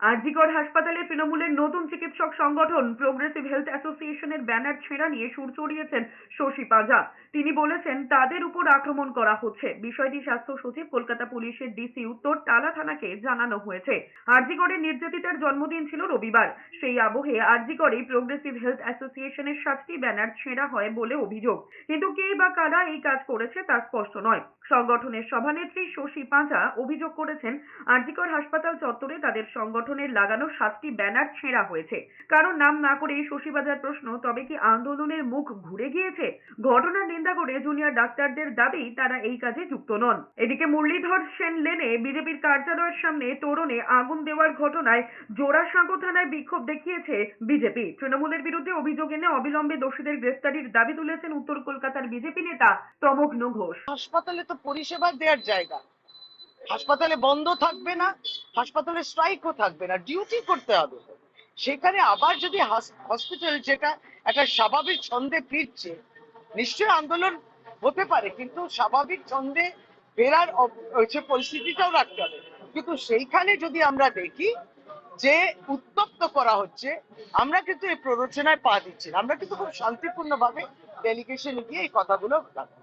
আরজিকর হাসপাতালে তৃণমূলের নতুন চিকিৎসক সংগঠন প্রোগ্রেসিভ হেলথ অ্যাসোসিয়েশনের ব্যানার ছেঁড়া নিয়ে সুর চড়িয়েছেন শশী পাজা। তিনি বলেছেন, তাদের উপর আক্রমণ করা হচ্ছে। বিষয়টি স্বাস্থ্য সচিব, কলকাতা পুলিশের ডিসি উত্তর টালা থানাকে জানানো হয়েছে। আরজিকরের নির্যাতিতার জন্মদিন ছিল রবিবার। সেই আবহে আরজিকরে প্রোগ্রেসিভ হেলথ অ্যাসোসিয়েশনের সাতটি ব্যানার ছেঁড়া হয় বলে অভিযোগ। কিন্তু কে বা কারা এই কাজ করেছে তা স্পষ্ট নয়। সংগঠনের সভানেত্রী শশী পাঁচা অভিযোগ করেছেন আরজিকর হাসপাতাল চত্বরে তাদের সংগঠনের লাগানো সাতটি ব্যানার ছেঁড়া হয়েছে। কারণ নাম না করে শশী বাজার প্রশ্ন, তবে কি আন্দোলনের মুখ ঘুরে গিয়েছে? ঘটনার নিন্দা করে জুনিয়র ডাক্তারদের দাবি, তারা এই কাজে যুক্ত নন। এদিকে মুরলীধর সেন লেনে বিজেপির কার্যালয়ের সামনে তোরণে আগুন দেওয়ার ঘটনায় জোড়াসাঁকো থানায় বিক্ষোভ দেখিয়েছে বিজেপি। তৃণমূলের বিরুদ্ধে অভিযোগ এনে অবিলম্বে দোষীদের গ্রেফতারির দাবি তুলেছেন উত্তর কলকাতার বিজেপি নেতা তমগ্ন ঘোষ হাসপাতালে তো পরিষেবা দেওয়ার জায়গা। হাসপাতালে বন্ধ থাকবে না, হাসপাতালে স্ট্রাইকও থাকবে না ডিউটি করতে হবে। সেখানে আবার যদি হসপিটাল যেটা একটা স্বাভাবিক ছন্দে ফিরছে, নিশ্চয়ই আন্দোলন হতে পারে, কিন্তু স্বাভাবিক ছন্দে ফেরার পরিস্থিতিটাও রাখতে হবে। কিন্তু সেইখানে যদি আমরা দেখি যে উত্তপ্ত করা হচ্ছে, আমরা কিন্তু এই প্ররোচনায় পা দিচ্ছি। আমরা কিন্তু খুব শান্তিপূর্ণভাবে ডেলিগেশন গিয়ে এই কথাগুলো রাখব।